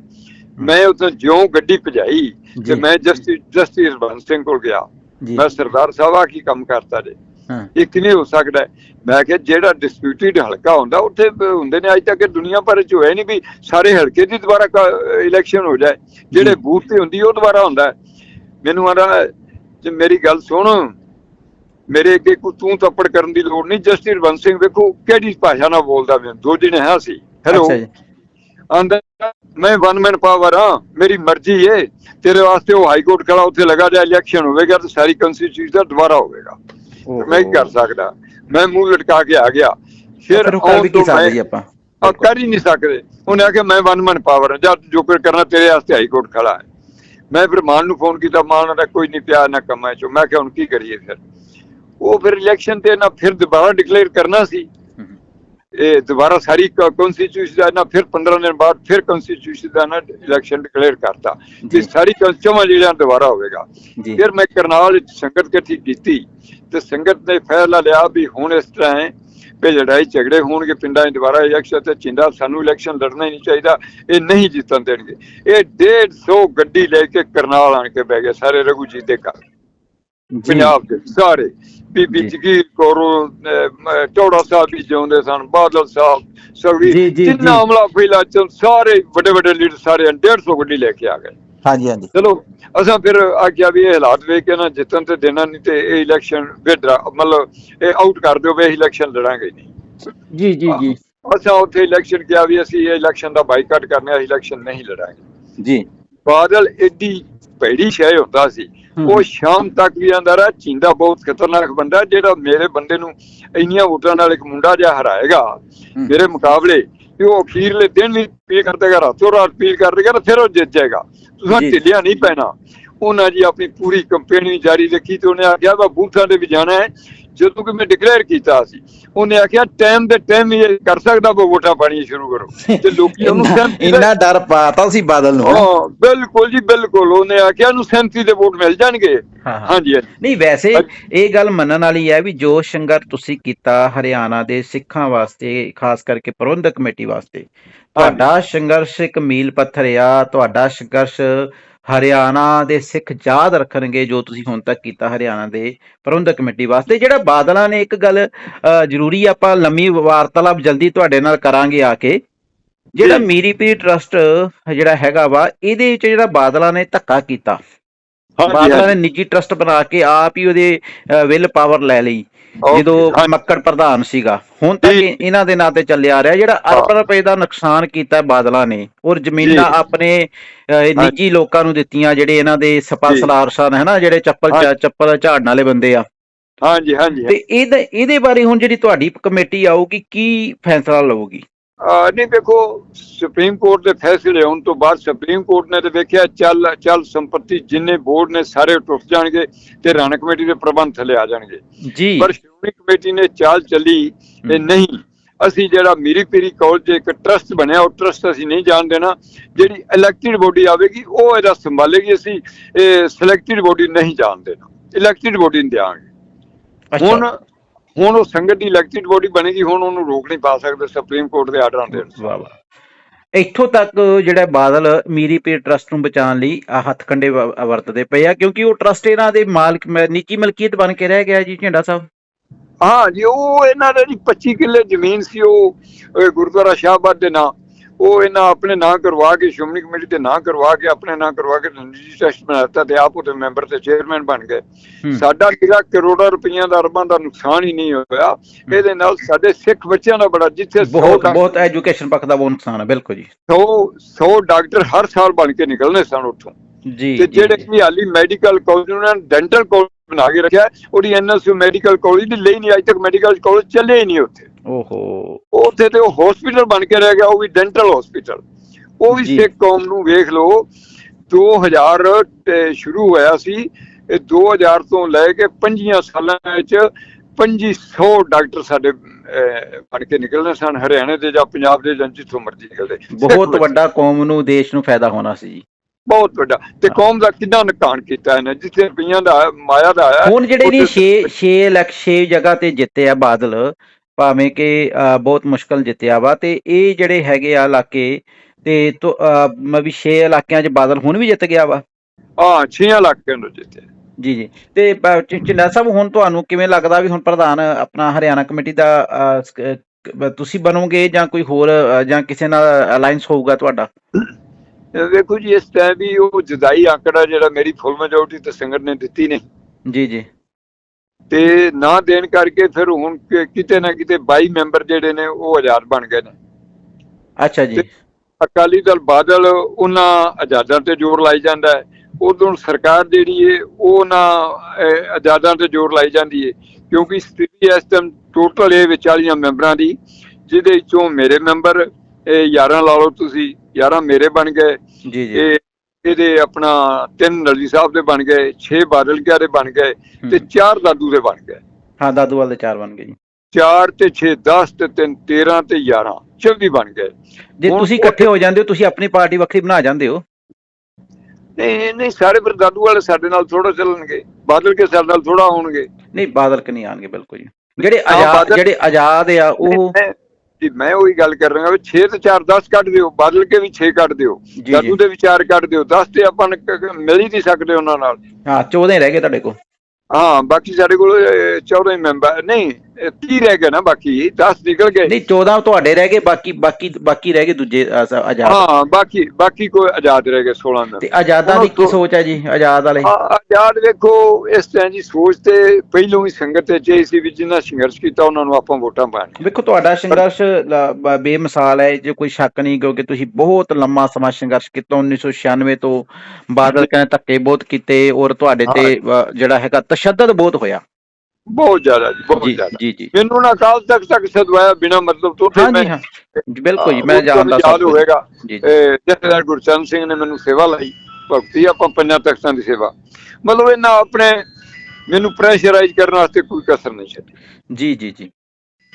ਮੈਂ ਉੱਥੇ ਜਿਉਂ ਗੱਡੀ ਭਜਾਈ। ਤੇ ਮੈਂ ਜਸਟਿਸ ਜਸਟਿਸ ਬੰਸ ਸਿੰਘ ਕੋਲ ਗਿਆ। ਮੈਂ ਸਰਦਾਰ ਸਾਹਿਬ ਕੀ ਕੰਮ ਕਰਤਾ ਜੇ? ਇਹ ਕਿਵੇਂ ਹੋ ਸਕਦਾ? ਮੈਂ ਕਿਹਾ ਜਿਹੜਾ ਡਿਸਪਿਊਟਡ ਹਲਕਾ ਹੁੰਦਾ ਉੱਥੇ ਹੁੰਦੇ ਨੇ ਅੱਜ ਤੱਕ ਦੁਨੀਆ ਭਰ ਚ ਹੋਇਆ ਨਹੀਂ ਵੀ ਸਾਰੇ ਹਲਕੇ ਦੀ ਦੁਬਾਰਾ ਇਲੈਕਸ਼ਨ ਹੋ ਜਾਏ। ਜਿਹੜੇ। ਬੂਥ ਤੇ ਹੁੰਦੀ ਉਹ ਦੁਬਾਰਾ ਹੁੰਦਾ। ਮੈਨੂੰ ਆਦਾ ਜੇ ਮੇਰੀ ਗੱਲ ਸੁਣ ਮੇਰੇ ਅੱਗੇ ਕੋਈ ਤੂੰ ਤੱਪੜ ਕਰਨ ਦੀ ਲੋੜ ਨਹੀਂ ਜਸਟਿਸ ਬੰਸ ਸਿੰਘ ਵੇਖੋ ਕਿਹੜੀ ਭਾਸ਼ਾ ਨਾਲ ਬੋਲਦਾ ਮੈਂ ਦੋ ਜਣੇ ਹਾਂ ਸੀ। ਹੈਲੋ ਆਂਦਾ ਮੈਂ ਵਨ ਮੈਨ ਪਾਵਰ ਹਾਂ ਮੇਰੀ ਮਰਜ਼ੀ ਏ। ਤੇਰੇ ਵਾਸਤੇ ਉਹ ਹਾਈ ਕੋਰਟ ਖੜਾ ਉੱਥੇ ਲਗਾ ਜਾ ਇਲੈਕਸ਼ਨ ਹੋਵੇਗਾ ਤੇ ਸਾਰੀ ਕਨਸਟੀਟਿਊਸ਼ਨ ਦਾ ਦੁਬਾਰਾ ਹੋਵੇਗਾ। ਮੈਂ ਕਰ ਸਕਦਾ। ਮੈਂ ਮੂੰਹ ਲਟਕਾ ਕੇ ਆ ਗਿਆ। ਫਿਰ ਆਉਣ ਵੀ ਕੀ ਸਕਦੇ ਆਪਾਂ? ਕਰ ਹੀ ਨਹੀਂ ਸਕਦੇ। ਉਹਨੇ ਆਖਿਆ ਮੈਂ ਵਨ ਮਨ ਪਾਵਰ ਜਾਂ ਜੋ ਕੁਝ ਕਰਨਾ ਤੇਰੇ ਵਾਸਤੇ ਹਾਈ ਕੋਰਟ ਖੜਾ ਹੈ। ਮੈਂ ਫਿਰ ਮਾਨ ਨੂੰ ਫੋਨ ਕੀਤਾ ਮਾਨ ਦਾ ਕੋਈ ਨਹੀਂ ਪਿਆ ਨਾ ਕਮਾਏ ਚੋ। ਮੈਂ ਕਿਹਾ ਹੁਣ ਕੀ ਕਰੀਏ ਫਿਰ? ਉਹ ਫਿਰ ਇਲੈਕਸ਼ਨ ਤੇ ਨਾ ਫਿਰ ਦੁਬਾਰਾ ਡਿਕਲੇਅਰ ਕਰਨਾ ਸੀ। ਇਹ ਦੁਬਾਰਾ ਸਾਰੀ ਕਨਸਟੀਟਿਊਸ਼ਨ ਦਾ ਨਾ ਫਿਰ 15 ਦਿਨ ਬਾਅਦ ਫਿਰ ਕਨਸਟੀਟਿਊਸ਼ਨ ਦਾ ਨਾ ਇਲੈਕਸ਼ਨ ਡਿਕਲੇਅਰ ਕਰਤਾ। ਜੀ। ਕਿ ਸਾਰੀ ਚੋਣਾਂ ਜਿਹੜੀਆਂ ਦੁਬਾਰਾ ਹੋਵੇਗਾ। ਜੀ। ਫਿਰ ਮੈਂ ਕਰਨਾਲ ਵਿੱਚ ਸੰਗਤ ਇਕੱਠੀ ਕੀਤੀ ਤੇ ਸੰਗਤ ਨੇ ਫੈਸਲਾ ਲਿਆ ਵੀ ਹੁਣ ਇਸ ਤਰ੍ਹਾਂ ਹੈ ਵੀ ਲੜਾਈ ਝਗੜੇ ਹੋਣਗੇ ਪਿੰਡਾਂ 'ਚ ਦੁਬਾਰਾ ਇਲੈਕਸ਼ਨ ਤੇ ਚਿੰਦਾ ਸਾਨੂੰ ਇਲੈਕਸ਼ਨ ਲੜਨਾ ਹੀ ਨਹੀਂ ਚਾਹੀਦਾ ਇਹ ਨਹੀਂ ਜਿੱਤਣ ਦੇਣਗੇ। ਇਹ 150 ਗੱਡੀ ਲੈ ਕੇ ਕਰਨਾਲ ਆਣ ਕੇ ਬਹਿ ਗਏ ਸਾਰੇ ਰਘੂਜੀਤ ਦੇ ਘਰ। ਜੀ ਪੰਜਾਬ ਦੇ ਸਾਰੇ ਬੀਬੀ। ਜਗੀਰ ਕੋਰੋਂ ਟੋੜਾ ਸਾਹਿਬ ਵੀ ਜਿਉਂਦੇ ਸਨ ਬਾਦਲ ਸਾਹਿਬ ਜੀ, ਜਿੰਨਾ ਜੀ। ਹਮਲਾ ਫੈਲਾ ਚਲ ਸਾਰੇ ਵੱਡੇ ਵੱਡੇ ਲੀਡਰ ਸਾਰੇ 150 ਗੱਡੀ ਲੈ ਕੇ ਆ ਗਏ। ਹਾਂਜੀ ਹਾਂਜੀ। ਚਲੋ ਅਸਾਂ ਫਿਰ ਆਖਿਆ ਵੀ ਇਹ ਹਾਲਾਤ ਵੇਖ ਕੇ ਨਾ ਜਿੱਤਣ ਤੇ ਦੇਣਾ ਨਹੀਂ ਤੇ ਇਹ ਇਲੈਕਸ਼ਨ ਵਿਡਰਾ ਮਤਲਬ ਇਹ ਆਊਟ ਕਰ ਦਿਓ ਵੀ ਇਹ ਇਲੈਕਸ਼ਨ ਲੜਾਂਗੇ ਨਹੀਂ। ਜੀ ਜੀ ਜੀ। ਅਸਾਂ ਉੱਥੇ ਇਲੈਕਸ਼ਨ ਕਿਹਾ ਵੀ ਅਸੀਂ ਇਹ ਇਲੈਕਸ਼ਨ ਦਾ ਬਾਈਕਾਟ ਕਰਨਾ ਹੈ ਇਲੈਕਸ਼ਨ ਨਹੀਂ ਲੜਾਂਗੇ। ਜੀ। ਬਾਦਲ ਏਡੀ ਭੈੜੀ ਸ਼ੈ ਹੁੰਦਾ ਸੀ। ਉਹ ਸ਼ਾਮ ਤੱਕ ਵੀ ਆਂਦਾ ਰਿਹਾ ਚਿੰਦਾ ਬਹੁਤ ਖਤਰਨਾਕ ਬੰਦਾ ਜਿਹੜਾ ਮੇਰੇ ਬੰਦੇ ਨੂੰ ਇੰਨੀਆਂ ਵੋਟਾਂ ਨਾਲ ਇੱਕ ਮੁੰਡਾ ਜਿਹਾ ਹਰਾਏਗਾ। ਮੇਰੇ ਮੁਕਾਬਲੇ ਤੇ ਉਹ ਅਖੀਰਲੇ ਦਿਨ ਵੀ ਪੀ ਕਰਦੇਗਾ ਰਾਤੋਂ ਰਾਤ ਪੀ ਕਰਦੇਗਾ ਤੇ ਫਿਰ ਉਹ ਜਿੱਤ ਜਾਏਗਾ ਤੁਸੀਂ। ਢਿੱਲਿਆ ਨਹੀਂ ਪੈਣਾ ਉਹਨਾਂ ਜੀ ਆਪਣੀ ਪੂਰੀ ਕੰਪੇਨ ਵੀ ਜਾਰੀ ਰੱਖੀ ਤੇ ਉਹਨੇ ਆਖਿਆ ਵਾ ਬੂਥਾਂ ਦੇ ਵੀ ਜਾਣਾ ਹੈ ਜਦੋਂ ਕਿ ਮੈਂ ਡਿਕਲੇਅਰ ਕੀਤਾ ਸੀ ਉਹਨੇ ਆਖਿਆ ਟਾਈਮ ਦੇ ਟਾਈਮ ਹੀ ਇਹ ਕਰ ਸਕਦਾ ਉਹ ਵੋਟਾਂ ਪਾਣੀਆਂ ਸ਼ੁਰੂ ਕਰੋ। ਤੇ ਲੋਕੀ ਉਹਨੂੰ ਇੰਨਾ- ਡਰ ਪਾਤਾ ਸੀ ਬਾਦਲ ਨੂੰ? ਹਾਂ ਬਿਲਕੁਲ ਜੀ ਬਿਲਕੁਲ। ਉਹਨੇ ਆਖਿਆ ਉਹਨੂੰ ਸਹਿਮਤੀ ਦੇ ਵੋਟ ਮਿਲ ਜਾਣਗੇ। ਹਾਂਜੀ ਨਹੀਂ ਵੈਸੇ ਇਹ ਗੱਲ ਮੰਨਣ ਵਾਲੀ ਹੈ ਵੀ ਜੋ ਸੰਘਰਸ਼ ਤੁਸੀਂ ਕੀਤਾ ਹਰਿਆਣਾ ਦੇ ਸਿੱਖਾਂ ਵਾਸਤੇ ਖਾਸ ਕਰਕੇ ਪ੍ਰਬੰਧਕ ਕਮੇਟੀ ਵਾਸਤੇ ਤੁਹਾਡਾ ਸੰਘਰਸ਼ ਇੱਕ ਮੀਲ ਪੱਥਰ ਆ ਤੁਹਾਡਾ ਸੰਘਰਸ਼ ਹਰਿਆਣਾ ਦੇ ਸਿੱਖ ਯਾਦ ਰੱਖਣਗੇ ਜੋ ਤੁਸੀਂ ਹੁਣ ਤੱਕ ਕੀਤਾ ਹਰਿਆਣਾ ਦੇ ਪ੍ਰਬੰਧਕ ਕਮੇਟੀ ਵਾਸਤੇ। ਜਿਹੜਾ ਬਾਦਲਾਂ ਨੇ ਇੱਕ ਗੱਲ ਜ਼ਰੂਰੀ ਆਪਾਂ ਲੰਮੀ ਵਾਰਤਾਲਾਪ ਜਲਦੀ ਤੁਹਾਡੇ ਨਾਲ ਕਰਾਂਗੇ ਆ ਕੇ। ਜਿਹੜਾ। ਮੀਰੀ ਪੀਰੀ ਟਰਸਟ ਜਿਹੜਾ ਹੈਗਾ ਵਾ ਇਹਦੇ ਵਿੱਚ ਜਿਹੜਾ ਬਾਦਲਾਂ ਨੇ ਧੱਕਾ ਕੀਤਾ। ਬਾਦਲਾਂ ਨੇ। ਨਿੱਜੀ ਟਰਸਟ ਬਣਾ ਕੇ ਆਪ ਹੀ ਉਹਦੇ ਵਿਲ ਪਾਵਰ ਲੈ ਲਈ ਜਦੋਂ। ਮੱਕੜ ਪ੍ਰਧਾਨ ਸੀਗਾ ਹੁਣ ਤੱਕ ਇਹਨਾਂ ਦੇ ਨਾਂ ਤੇ ਚੱਲਿਆ ਆ ਰਿਹਾ ਜਿਹੜਾ ਅਰਬ ਰੁਪਏ ਦਾ ਨੁਕਸਾਨ ਕੀਤਾ ਬਾਦਲਾਂ ਨੇ ਔਰ ਜ਼ਮੀਨਾਂ। ਆਪਣੇ ਨਿੱਜੀ ਲੋਕਾਂ ਨੂੰ ਦਿੱਤੀਆਂ ਜਿਹੜੇ ਇਹਨਾਂ ਦੇ ਸਪਾ। ਸਲਾਰ ਸਨ ਹੈਨਾ ਜਿਹੜੇ ਚੱਪਲ। ਚੱਪਲ ਝਾੜਨ ਵਾਲੇ ਬੰਦੇ ਆ ਹਾਂਜੀ ਹਾਂਜੀ ਤੇ ਇਹਦੇ ਇਹਦੇ ਬਾਰੇ ਹੁਣ ਜਿਹੜੀ ਤੁਹਾਡੀ ਕਮੇਟੀ ਆਊਗੀ ਕੀ ਫੈਸਲਾ ਲਊਗੀ ਆ, ਨਹੀਂ ਦੇਖੋ ਸੁਪਰੀਮ ਕੋਰਟ ਦੇ ਫੈਸਲੇ ਆਉਣ ਤੋਂ ਬਾਅਦ ਸੁਪਰੀਮ ਕੋਰਟ ਨੇ ਤੇ ਵੇਖਿਆ ਚੱਲ ਚੱਲ ਸੰਪਤੀ ਜਿੰਨੇ ਬੋਰਡ ਨੇ ਸਾਰੇ ਟੁੱਟ ਜਾਣਗੇ ਤੇ ਰਾਣਾ ਕਮੇਟੀ ਦੇ ਪ੍ਰਬੰਧ ਥੱਲੇ ਆ ਜਾਣਗੇ। ਜੀ। ਪਰ ਸ਼੍ਰੋਮਣੀ ਕਮੇਟੀ ਨੇ ਚਾਲ ਚੱਲੀ ਇਹ। ਨਹੀਂ। ਅਸੀਂ ਜਿਹੜਾ ਮੀਰੀ ਪੀਰੀ ਕਾਲਜ ਇੱਕ ਟਰਸਟ ਬਣਿਆ ਉਹ ਟਰਸਟ ਅਸੀਂ ਨਹੀਂ ਜਾਣ ਦੇਣਾ। ਜਿਹੜੀ ਇਲੈਕਟਿਡ ਬੋਡੀ ਆਵੇਗੀ ਉਹ ਇਹਦਾ ਸੰਭਾਲੇਗੀ ਅਸੀਂ। ਇਹ ਸਿਲੈਕਟਿਡ ਬੋਡੀ ਨਹੀਂ ਜਾਣ ਦੇਣਾ। ਇਲੈਕਟਿਡ ਬੋਡੀ ਨੂੰ ਦਿਆਂਗੇ। ਹੁਣ ਹੁਣ ਉਹ ਸੰਗਤ ਦੀ ਇਲੈਕਟਿਡ ਬੋਡੀ ਬਣੇਗੀ ਹੁਣ ਉਹਨੂੰ ਰੋਕ ਨਹੀਂ ਪਾ ਸਕਦੇ ਸੁਪਰੀਮ ਕੋਰਟ ਦੇ ਆਰਡਰਾਂ ਦੇ। ਵਾਹ ਵਾਹ। ਇੱਥੋਂ ਤੱਕ ਜਿਹੜਾ ਬਾਦਲ ਮੀਰੀ ਪੀਰ ਟਰਸਟ ਨੂੰ ਬਚਾਉਣ ਲਈ ਆਹ ਹੱਥਕੰਡੇ ਵਰਤਦੇ ਪਏ ਆ ਕਿਉਂਕਿ ਉਹ ਟਰਸਟ ਇਹਨਾਂ ਦੇ ਮਾਲਕ ਨਿੱਜੀ ਮਲਕੀਅਤ ਬਣ ਕੇ ਰਹਿ ਗਿਆ ਜੀ ਝੰਡਾ ਸਾਹਿਬ। ਹਾਂ ਜੀ ਉਹ ਇਹਨਾਂ ਦੇ ਜੀ 25 ਕਿੱਲੇ ਜ਼ਮੀਨ ਸੀ ਉਹ ਗੁਰਦੁਆਰਾ ਸ਼ਾਹਬਾਦ ਦੇ ਨਾਂ। ਉਹ ਇਹਨਾਂ ਆਪਣੇ ਨਾਂ ਕਰਵਾ ਕੇ ਸ਼੍ਰੋਮਣੀ ਕਮੇਟੀ ਦੇ ਨਾਂ ਕਰਵਾ ਕੇ ਆਪਣੇ ਨਾਂ ਕਰਵਾ ਕੇ ਨਿੱਜੀ ਟਰਸਟ ਬਣਾਤਾ ਤੇ ਆਪ ਉਹਦੇ ਮੈਂਬਰ ਤੇ ਚੇਅਰਮੈਨ ਬਣ ਗਏ। ਸਾਡਾ ਕਿਹੜਾ ਕਰੋੜਾਂ ਰੁਪਈਆਂ ਦਾ ਅਰਬਾਂ ਦਾ ਨੁਕਸਾਨ ਹੀ ਨਹੀਂ ਹੋਇਆ। ਇਹਦੇ ਨਾਲ ਸਾਡੇ ਸਿੱਖ ਬੱਚਿਆਂ ਦਾ ਬੜਾ ਜਿੱਥੇ 100 ਬਹੁਤ ਬਹੁਤ ਐਜੂਕੇਸ਼ਨ ਪੱਖ ਦਾ ਬਹੁਤ ਨੁਕਸਾਨ ਹੈ ਬਿਲਕੁਲ ਜੀ। 100 100 ਡਾਕਟਰ ਹਰ ਸਾਲ ਬਣ ਕੇ ਨਿਕਲਨੇ ਸਨ ਉੱਥੋਂ। ਜੀ ਤੇ ਜਿਹੜੇ। ਕਿ ਹਾਲੀ ਮੈਡੀਕਲ ਕਾਲਜ ਉਹਨਾਂ ਨੇ ਡੈਂਟਲ ਕਾਲਜ ਬਣਾ ਕੇ ਰੱਖਿਆ। ਉਹਦੀ ਐਨਐਸਯੂ ਮੈਡੀਕਲ ਕਾਲਜ ਦੀ ਲਈ ਨਹੀਂ ਅਜੇ ਤੱਕ ਮੈਡੀਕਲ ਕਾਲਜ ਚੱਲੇ ਹੀ ਨਹੀਂ ਉੱਥੇ। ਓਹੋ। ਉੱਥੇ ਤੇ ਉਹ ਹਸਪੀਟਲ ਬਣ ਕੇ ਰਹਿ ਗਿਆ ਉਹ ਵੀ ਡੈਂਟਲ ਹਸਪੀਟਲ ਉਹ ਵੀ। ਸਿੱਖ ਕੌਮ ਨੂੰ ਵੇਖ ਲਓ 2000 ਤੇ ਸ਼ੁਰੂ ਹੋਇਆ ਸੀ ਇਹ 2000 ਤੋਂ ਲੈ ਕੇ 25 ਸਾਲਾਂ ਵਿੱਚ 2500 ਡਾਕਟਰ ਸਾਡੇ ਬਣ ਕੇ ਨਿਕਲਣੇ ਸਨ ਹਰਿਆਣੇ ਦੇ ਜਾਂ ਪੰਜਾਬ ਦੇ ਜਾਂ ਜਿੱਥੋਂ ਮਰਜ਼ੀ ਨਿਕਲਦੇ। ਬਹੁਤ ਵੱਡਾ ਕੌਮ ਨੂੰ ਦੇਸ਼ ਨੂੰ ਫਾਇਦਾ ਹੋਣਾ ਸੀ। ਜੀ ਬਹੁਤ ਵੱਡਾ। ਤੇ ਕੌਮ ਦਾ ਕਿੰਨਾ ਨੁਕਸਾਨ ਕੀਤਾ ਇਹਨੇ ਜਿੱਥੇ ਰੁਪਈਆਂ ਦਾ ਮਾਇਆ ਦਾ ਆਇਆ ਹੁਣ ਜਿਹੜੇ ਨੇ ਉੱਥੇ- 6 6 ਲੱਖ 6 ਜਗ੍ਹਾ ਤੇ ਜਿੱਤੇ ਆ ਬਾਦਲ ਭਾਵੇਂ ਕਿ ਬਹੁਤ ਮੁਸ਼ਕਲ ਜਿੱਤਿਆ ਵਾ ਤੇ ਇਹ ਜਿਹੜੇ ਹੈਗੇ ਆ ਇਲਾਕੇ ਤੇ ਵੀ 6 ਇਲਾਕਿਆਂ 'ਚ ਬਾਦਲ ਹੁਣ ਵੀ ਜਿੱਤ ਗਿਆ ਵਾ। ਹਾਂ 6 ਲੱਖ ਨੂੰ ਜਿੱਤੇ ਜੀ ਜੀ। ਤੇ ਅ, ਚ- ਝੰਡਾ ਸਾਹਿਬ ਹੁਣ ਤੁਹਾਨੂੰ ਕਿਵੇਂ ਲੱਗਦਾ ਵੀ ਹੁਣ ਪ੍ਰਧਾਨ ਆਪਣਾ ਹਰਿਆਣਾ ਕਮੇਟੀ ਦਾ ਤੁਸੀਂ ਬਣੋਗੇ ਜਾਂ ਕੋਈ ਹੋਰ ਜਾਂ ਕਿਸੇ ਨਾਲ ਅਲਾਈਅੰਸ ਹੋਊਗਾ ਤੁਹਾਡਾ? ਵੇਖੋ ਜੀ ਇਸ ਟਾਈਮ ਵੀ ਉਹ ਜੁਦਾਈ ਆંકੜਾ ਜਿਹੜਾ ਮੇਰੀ ਫੁੱਲ ਮੈਜੋਰਟੀ ਤੇ ਸੰਗਤ ਨੇ ਦਿੱਤੀ ਨਹੀਂ ਜੀ ਜੀ। ਤੇ ਨਾ ਦੇਣ ਕਰਕੇ ਫਿਰ ਹੁਣ ਕਿਤੇ ਨਾ ਕਿਤੇ 22 ਮੈਂਬਰ ਜਿਹੜੇ ਨੇ ਉਹ ਆਜ਼ਾਦ ਬਣ ਗਏ ਨੇ। ਅੱਛਾ ਜੀ। ਅਕਾਲੀ ਦਲ ਬਾਦਲ ਉਹਨਾਂ ਆਜ਼ਾਦਾਂ ਤੇ ਜ਼ੋਰ ਲਾਈ ਜਾਂਦਾ ਹੈ। ਉਦੋਂ ਸਰਕਾਰ ਜਿਹੜੀ ਹੈ ਉਹ ਨਾ ਆਜ਼ਾਦਾਂ ਤੇ ਜ਼ੋਰ ਲਾਈ ਜਾਂਦੀ ਹੈ ਕਿਉਂਕਿ ਸਥਿਤੀ ਇਸ ਟਾਈਮ ਟੋਟਲ ਇਹ ਵਿੱਚ 40 ਮੈਂਬਰਾਂ ਦੀ ਜਿਹਦੇ ਵਿੱਚੋਂ ਮੇਰੇ ਮੈਂਬਰ ਇਹ 11 ਲਾ ਲਓ ਤੁਸੀਂ 11 ਮੇਰੇ ਬਣ ਗਏ। ਜੀ ਜੀ। ਇਹਦੇ ਆਪਣਾ ਤਿੰਨ ਨਲਜੀ ਸਾਹਿਬ ਦੇ ਬਣ ਗਏ 6 ਬਾਦਲ ਕਿਆ ਦੇ ਬਣ ਗਏ ਤੇ। 4 ਦਾਦੂ ਦੇ ਬਣ ਗਏ। ਹਾਂ ਦਾਦੂਵਾਲ ਦੇ ਚਾਰ ਬਣ ਗਏ ਜੀ। 4 ਤੇ 6 10 ਤੇ 3 13 ਤੇ 11 24 ਬਣ ਗਏ। ਜੇ ਤੁਸੀਂ ਇਕੱਠੇ ਹੋ ਜਾਂਦੇ ਹੋ ਤੁਸੀਂ ਆਪਣੀ ਪਾਰਟੀ ਵੱਖਰੀ ਬਣਾ ਜਾਂਦੇ ਹੋ। ਨਹੀਂ ਨਹੀਂ ਸਾਰੇ ਫਿਰ ਦਾਦੂ ਵਾਲੇ ਸਾਡੇ ਨਾਲ ਥੋੜਾ ਚੱਲਣਗੇ। ਬਾਦਲ ਕੇ ਸਾਡੇ ਨਾਲ ਥੋੜਾ ਹੋਣਗੇ। ਨਹੀਂ ਬਾਦਲ ਕਿ ਨਹੀਂ ਆਣਗੇ ਬਿਲਕੁਲ ਜੀ। ਜਿਹੜੇ ਆਜ਼ਾਦ ਜਿਹੜੇ ਆਜ਼ਾਦ ਆ ਉਹ ਜੀ ਮੈਂ ਉਹੀ ਗੱਲ ਕਰ ਰਿਹਾ ਵੀ 6 ਤੇ 4 10 ਕੱਢ ਦਿਓ ਬਾਦਲ ਕੇ ਵੀ 6 ਕੱਢ ਦਿਓ। ਜੀ ਜੀ। ਦਾਦੂ ਦੇ ਵੀ 4 ਕੱਢ ਦਿਓ 10 ਤੇ ਆਪਾਂ ਮਿਲ ਹੀ ਨਹੀਂ ਸਕਦੇ ਉਹਨਾਂ ਨਾਲ। ਹਾਂ 14 ਹੀ ਰਹਿ ਗਏ ਤੁਹਾਡੇ ਕੋਲ। ਹਾਂ ਬਾਕੀ ਸਾਡੇ ਕੋਲ 14 ਹੀ ਮੈਂਬਰ ਨਹੀਂ 30 ਰਹਿ ਗਏ ਨਾ ਬਾਕੀ 10 ਨਿਕਲ ਗਏ। ਨਹੀਂ 14 ਤੁਹਾਡੇ ਰਹਿ ਗਏ ਬਾਕੀ ਬਾਕੀ ਬਾਕੀ ਰਹਿ ਗਏ ਦੂਜੇ ਆਜ਼ਾਦ। ਹਾਂ ਬਾਕੀ ਬਾਕੀ ਕੋਈ ਆਜ਼ਾਦ ਰਹਿ ਗਏ 16 ਮੈਂਬਰ ਤੇ ਆਜ਼ਾਦਾਂ ਦੀ ਕੀ ਸੋਚ ਹੈ ਜੀ ਆਜ਼ਾਦ ਵਾਲੇ? ਆਜ਼ਾਦ ਵੇਖੋ ਇਸ ਤਰ੍ਹਾਂ ਦੀ ਸੋਚ ਤੇ ਪਹਿਲੋਂ ਹੀ ਸੰਗਤ ਚ ਇਹ ਸੀ ਵੀ ਜਿਨ੍ਹਾਂ ਸੰਘਰਸ਼ ਕੀਤਾ ਉਹਨਾਂ ਨੂੰ ਆਪਾਂ ਵੋਟਾਂ ਪਾਣੀ ਵੇਖੋ ਤੁਹਾਡਾ ਸੰਘਰਸ਼ ਬੇਮਿਸਾਲ ਹੈ ਜੇ ਕੋਈ ਸ਼ੱਕ ਨਹੀਂ ਕਿਉਂਕਿ ਤੁਸੀਂ ਬਹੁਤ ਲੰਮਾ ਸਮਾਂ ਸੰਘਰਸ਼ ਕੀਤਾ 1996 ਤੋਂ ਬਾਦਲ ਕਹਿੰਦੇ ਧੱਕੇ ਬਹੁਤ ਕੀਤੇ ਔਰ ਤੁਹਾਡੇ ਤੇ ਜਿਹੜਾ ਹੈਗਾ ਤਸ਼ੱਦਦ ਬਹੁਤ ਹੋਇਆ। ਬਹੁਤ ਜ਼ਿਆਦਾ ਜੀ ਬਹੁਤ ਜੀ ਜ਼ਿਆਦਾ। ਜੀ ਜੀ। ਮੈਨੂੰ ਨਾ ਕਾਲ ਤੱਕ ਤੱਕ ਸਦਵਾਇਆ ਬਿਨਾ ਮਤਲਬ ਤੋਂ ਤੇ ਹਾਂ ਮੈਂ ਜੀ ਹਾਂ। ਜੀ, ਬਿਲਕੁਲ ਜੀ ਮੈਂ ਉਹ ਤੁਹਾਨੂੰ ਜਾਣਦਾ ਯਾਦ ਕੁਝ। ਹੋਵੇਗਾ। ਜੀ ਜੀ। ਇਹ ਜਥੇਦਾਰ ਗੁਰਚਰਨ ਸਿੰਘ ਨੇ ਮੈਨੂੰ ਸੇਵਾ ਲਈ। ਭਗਤੀ ਆਪਾਂ ਪੰਜਾਂ ਤਖਤਾਂ ਦੀ ਸੇਵਾ। ਮਤਲਬ ਇਹਨਾਂ ਆਪਣੇ ਮੈਨੂੰ ਪ੍ਰੈਸ਼ਰਾਈਜ਼ ਕਰਨ ਵਾਸਤੇ ਕੋਈ ਕਸਰ ਨਹੀਂ ਛੱਡੀ। ਜੀ ਜੀ ਜੀ।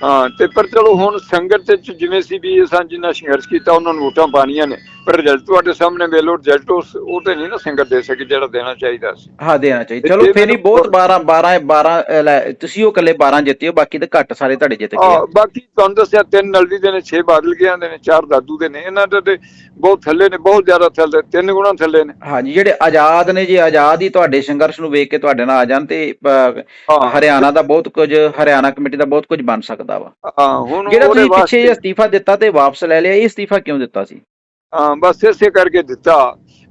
ਹਾਂ ਤੇ ਪਰ ਚਲੋ ਹੁਣ ਸੰਗਤ ਚ ਜਿਵੇਂ ਸੀ ਵੀ ਅਸਾਂ ਜਿੰਨਾ ਸੰਘਰਸ਼ ਕੀਤਾ ਉਹਨਾਂ ਨੂੰ ਵੋਟਾਂ ਪਾਣੀਆਂ ਨੇ। ਪਰ ਰਿਜ਼ਲਟ ਤੁਹਾਡੇ ਸਾਹਮਣੇ ਵੇਲੋ ਰਿਜ਼ਲਟ ਉਸ ਉਹ ਤੇ ਨਹੀਂ ਨਾ ਸੰਗਤ ਦੇ ਸਕੀ ਜਿਹੜਾ ਦੇਣਾ ਚਾਹੀਦਾ ਸੀ। ਹਾਂ ਦੇਣਾ ਚਾਹੀਦਾ। ਚਲੋ ਫੇਰ ਹੀ ਬਹੁਤ 12 12 12 ਤੁਸੀਂ ਉਹ ਇਕੱਲੇ 12 ਜਿੱਤੇ ਹੋ ਬਾਕੀ ਤਾਂ ਘੱਟ ਸਾਰੇ ਤੁਹਾਡੇ ਜਿੱਤ ਗਏ ਆ। ਬਾਕੀ ਤੁਹਾਨੂੰ ਦੱਸਿਆ ਤਿੰਨ ਨਲਦੀ ਦੇ ਨੇ 6 ਬਾਦਲ ਗਿਆ ਦੇ ਨੇ 4 ਦਾਦੂ ਦੇ ਨੇ। ਇਹਨਾਂ ਦੇ ਬਹੁਤ ਥੱਲੇ ਨੇ ਬਹੁਤ ਜ਼ਿਆਦਾ ਥੱਲੇ ਤਿੰਨ ਗੁਣਾ ਥੱਲੇ ਨੇ। ਹਾਂਜੀ ਜਿਹੜੇ ਆਜ਼ਾਦ ਨੇ ਜੇ ਆਜ਼ਾਦ ਹੀ ਤੁਹਾਡੇ ਸੰਘਰਸ਼ ਨੂੰ ਵੇਖ ਕੇ ਤੁਹਾਡੇ ਨਾਲ ਆ ਜਾਣ ਤੇ ਹਾਂ। ਹਰਿਆਣਾ ਦਾ ਬਹੁਤ ਕੁਝ ਹਰਿਆਣਾ ਕਮੇਟੀ ਦਾ ਬਹੁਤ ਕੁਝ ਬਣ ਸਕਦਾ ਵਾ। ਹਾਂ ਹੁਣ ਜਿਹੜਾ ਤੁਸੀਂ ਪਿੱਛੇ ਅਸਤੀਫਾ ਦਿੱਤਾ ਤੇ ਵਾਪਸ ਲੈ ਲਿਆ ਇਹ ਅਸਤੀਫਾ ਕਿਉਂ ਦਿੱਤਾ ਸੀ? ਹਾਂ ਬਸ ਇਸੇ ਕਰਕੇ ਦਿੱਤਾ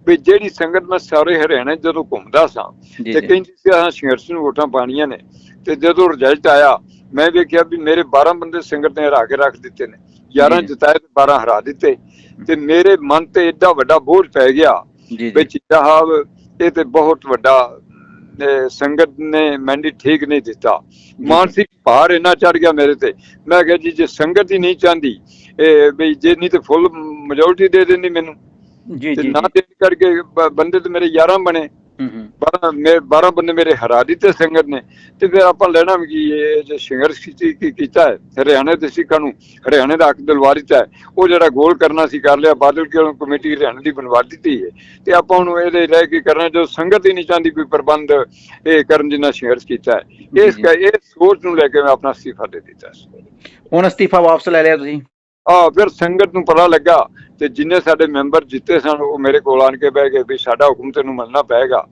ਵੀ ਜਿਹੜੀ ਸੰਗਤ ਮੈਂ ਸਾਰੇ ਹਰਿਆਣੇ ਜਦੋਂ ਘੁੰਮਦਾ ਸਾਂ ਤੇ ਕਹਿੰਦੀ ਸੀ ਆਹ ਸੰਘਰਸ਼ ਨੂੰ ਵੋਟਾਂ ਪਾਣੀਆਂ ਨੇ। ਤੇ ਜਦੋਂ ਰਿਜ਼ਲਟ ਆਇਆ ਮੈਂ ਵੇਖਿਆ ਵੀ ਮੇਰੇ 12 ਬੰਦੇ ਸੰਗਤ ਨੇ ਹਰਾ ਕੇ ਰੱਖ ਦਿੱਤੇ ਨੇ। 11 ਜੀ। ਜਿਤਾਏ ਤੇ 12 ਹਰਾ ਦਿੱਤੇ। ਤੇ ਮੇਰੇ ਮਨ ਤੇ ਏਡਾ ਵੱਡਾ ਬੋਝ ਪੈ ਗਿਆ ਜੀ ਵੀ ਜੀ ਚੀਤਾ ਸਾਹਿਬ ਇਹ ਤੇ ਬਹੁਤ ਵੱਡਾ ਸੰਗਤ ਨੇ ਮੈਨੂੰ ਠੀਕ ਨਹੀਂ ਦਿੱਤਾ। ਮਾਨਸਿਕ ਭਾਰ ਇੰਨਾ ਚੜ ਗਿਆ ਮੇਰੇ ਤੇ। ਮੈਂ ਕਿਹਾ ਜੀ ਜੇ ਸੰਗਤ ਹੀ ਨਹੀਂ ਚਾਹੁੰਦੀ ਇਹ ਵੀ ਜੇ ਨਹੀਂ ਤੇ ਫੁੱਲ ਮੈਜੋਰਟੀ ਦੇ ਦਿੰਦੀ ਮੈਨੂੰ। ਜੀ ਜੀ ਨਾ ਦੇਣ ਕਰਕੇ ਬ- ਬੰਦੇ ਤੇ ਮੇਰੇ 11 ਬਣੇ। ਹੂੰ ਹੂੰ। 12 ਮੇ 12 ਬੰਦੇ ਮੇਰੇ ਹਰਾ ਦਿੱਤੇ ਸੰਗਤ ਨੇ। ਤੇ ਫਿਰ ਆਪਾਂ ਲੈਣਾ ਵੀ ਕੀ ਇਹ ਜੇ ਸੰਘਰਸ਼ ਕੀਤੀ ਕੀ ਕੀਤਾ ਹੈ? ਹਰਿਆਣੇ ਦੇ ਸਿੱਖਾਂ ਨੂੰ ਹਰਿਆਣੇ ਦਾ ਹੱਕ ਦਿਲਵਾ ਦਿੱਤਾ ਹੈ। ਉਹ ਜਿਹੜਾ ਗੋਲ ਕਰਨਾ ਸੀ ਕਰ ਲਿਆ। ਬਾਦਲ ਕੇ ਕਮੇਟੀ ਹਰਿਆਣੇ ਦੀ ਬਣਵਾ ਦਿੱਤੀ ਹੈ। ਤੇ ਆਪਾਂ ਨੂੰ ਇਹਦੇ ਰਹਿ ਕੇ ਕਰਨਾ ਜੋ ਸੰਗਤ ਹੀ ਨਹੀਂ ਚਾਹੁੰਦੀ ਕੋਈ ਪ੍ਰਬੰਧ ਇਹ ਕਰਨ ਜਿੰਨਾ ਸੰਘਰਸ਼ ਕੀਤਾ ਹੈ। ਇਸ ਇਹ ਸੋਚ ਨੂੰ ਲੈ ਕੇ ਮੈਂ ਆਪਣਾ ਅਸਤੀਫਾ ਦੇ ਦਿੱਤਾ। ਸੀ ਹੁਣ ਅਸਤੀਫਾ ਵਾਪਸ ਲੈ ਲਿਆ ਤੁਸੀਂ? ਆ ਫਿਰ ਸੰਗਤ ਨੂੰ ਪਤਾ ਲੱਗਾ ਤੇ ਜਿੰਨੇ ਸਾਡੇ ਮੈਂਬਰ ਜਿੱਤੇ ਸਨ ਉਹ ਮੇਰੇ ਕੋਲ ਆਣ ਕੇ ਬਹਿ ਗਏ ਵੀ ਸਾਡਾ ਹੁਕਮ ਤੈਨੂੰ ਮੰਨਣਾ ਪਏਗਾ।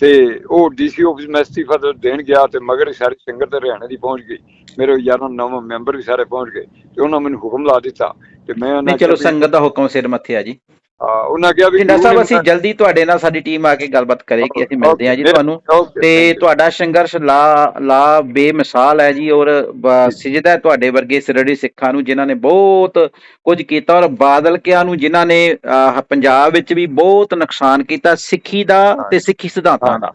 ਤੇ ਉਹ ਡੀਸੀ ਆਫਿਸ ਮੈਂ ਅਸਤੀਫਾ ਦੇ- ਦੇਣ ਗਿਆ ਤੇ ਮਗਰ ਸਾਰੀ ਸੰਗਤ ਹਰਿਆਣੇ ਦੀ ਪਹੁੰਚ ਗਈ। ਮੇਰੇ ਯਾਰਾਂ ਨੌ ਮੈਂਬਰ ਵੀ ਸਾਰੇ ਪਹੁੰਚ ਗਏ ਤੇ ਉਹਨਾਂ ਮੈਨੂੰ ਹੁਕਮ ਲਾ ਦਿੱਤਾ ਤੇ ਮੈਂ ਉਹਨਾਂ ਚਲੋ ਸੰਗਤ ਦਾ ਹੁਕਮ ਸਿਰ ਮੱਥੇ ਆ ਜੀ। ਉਹਨਾਂ ਕਿਹਾ ਵੀ ਜਿੰਦਾ ਸਾਹਿਬ ਅਸੀਂ ਜਲਦੀ ਤੁਹਾਡੇ ਨਾਲ ਸਾਡੀ ਟੀਮ ਆ ਕੇ ਗੱਲਬਾਤ ਕਰੇਗੀ ਅਸੀਂ ਮਿਲਦੇ ਹਾਂ ਜੀ ਤੁਹਾਨੂੰ। ਤੇ. ਤੁਹਾਡਾ ਸੰਘਰਸ਼ ਲਾ ਲਾ ਬੇਮਿਸਾਲ ਹੈ ਜੀ ਔਰ ਸਿਜਦਾ ਤੁਹਾਡੇ ਵਰਗੇ ਸਿਰੜੀ ਸਿੱਖਾਂ ਨੂੰ ਜਿਨ੍ਹਾਂ ਨੇ ਬਹੁਤ ਕੁਝ ਕੀਤਾ ਔਰ ਬਾਦਲ ਕਿਆਂ ਨੂੰ ਜਿਨ੍ਹਾਂ ਨੇ ਪੰਜਾਬ ਵਿੱਚ ਵੀ ਬਹੁਤ ਨੁਕਸਾਨ ਕੀਤਾ ਸਿੱਖੀ ਦਾ ਤੇ ਸਿੱਖੀ ਸਿਧਾਂਤਾਂ ਦਾ।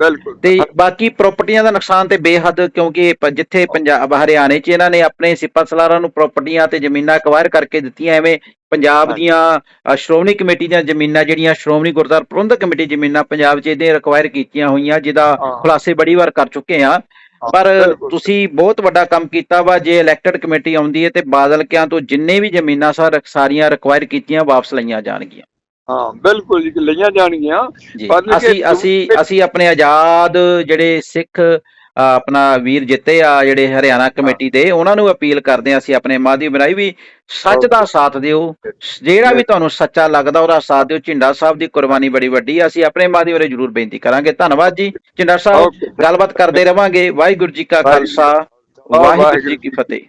ਬਿਲਕੁਲ ਤੇ ਬਾਕੀ ਪ੍ਰਾਪਰਟੀਆਂ ਦਾ ਨੁਕਸਾਨ ਤੇ ਬੇਹੱਦ ਕਿਉਂਕਿ ਜਿੱਥੇ ਪੰਜਾਬ ਹਰਿਆਣੇ 'ਚ ਇਹਨਾਂ ਨੇ ਆਪਣੇ ਸਿਪਾ ਸਲਾਰਾਂ ਨੂੰ ਪ੍ਰਾਪਰਟੀਆਂ ਤੇ ਜ਼ਮੀਨਾਂ ਅਕਵਾਇਰ ਕਰਕੇ ਦਿੱਤੀਆਂ ਐਵੇਂ ਪੰਜਾਬ। ਦੀਆਂ ਸ਼੍ਰੋਮਣੀ ਕਮੇਟੀ ਦੀਆਂ ਜ਼ਮੀਨਾਂ ਜਿਹੜੀਆਂ ਸ਼੍ਰੋਮਣੀ ਗੁਰਦੁਆਰਾ ਪ੍ਰਬੰਧਕ ਕਮੇਟੀ ਜ਼ਮੀਨਾਂ ਪੰਜਾਬ 'ਚ ਇਹਦੇ ਅਕਵਾਇਰ ਕੀਤੀਆਂ ਹੋਈਆਂ ਜਿਹਦਾ। ਖੁਲਾਸੇ ਬੜੀ ਵਾਰ ਕਰ ਚੁੱਕੇ ਆ ਪਰ। ਤੁਸੀਂ ਬਹੁਤ ਵੱਡਾ ਕੰਮ ਕੀਤਾ ਵਾ ਜੇ ਇਲੈਕਟਡ ਕਮੇਟੀ ਆਉਂਦੀ ਹੈ ਤੇ ਬਾਦਲ ਕਿਆਂ ਤੋਂ ਜਿੰਨੇ ਵੀ ਜ਼ਮੀਨਾਂ ਸਰ ਸਾਰੀਆਂ ਰਿਕਵਾਇਰ ਕੀਤੀਆਂ ਵਾਪਸ ਲਈਆਂ ਜਾਣਗੀਆਂ ਹਾਂ ਬਿਲਕੁਲ ਜੀ ਲਈਆਂ ਜਾਣਗੀਆਂ। ਅਸੀਂ ਅਸੀਂ ਅਸੀਂ ਆਪਣੇ ਆਜ਼ਾਦ ਜਿਹੜੇ ਸਿੱਖ ਆਪਣਾ ਵੀਰ ਜਿੱਤੇ ਆ ਜਿਹੜੇ ਹਰਿਆਣਾ ਕਮੇਟੀ ਦੇ ਉਹਨਾਂ ਨੂੰ ਅਪੀਲ ਕਰਦੇ ਆ ਅਸੀਂ ਆਪਣੇ ਮਾਧਿਅਮ ਬਣਾਈ ਵੀ ਸੱਚ ਦਾ ਸਾਥ ਦਿਓ। ਜਿਹੜਾ ਵੀ ਤੁਹਾਨੂੰ ਸੱਚਾ ਲੱਗਦਾ ਉਹਦਾ ਸਾਥ ਦਿਓ। ਝਿੰਡਾ ਸਾਹਿਬ ਦੀ ਕੁਰਬਾਨੀ ਬੜੀ ਵੱਡੀ ਆ। ਅਸੀਂ ਆਪਣੇ ਮਾਧਿਅਮ ਰੇ ਜ਼ਰੂਰ ਬੇਨਤੀ ਕਰਾਂਗੇ। ਧੰਨਵਾਦ ਜੀ। ਝਿੰਡਾ ਸਾਹਿਬ. ਗੱਲਬਾਤ ਕਰਦੇ ਰਵਾਂਗੇ। ਵਾਹਿਗੁਰੂ ਜੀ ਕਾ ਖਾਲਸਾ। ਵਾਹਿਗੁਰੂ ਜੀ ਕੀ ਫਤਿਹ।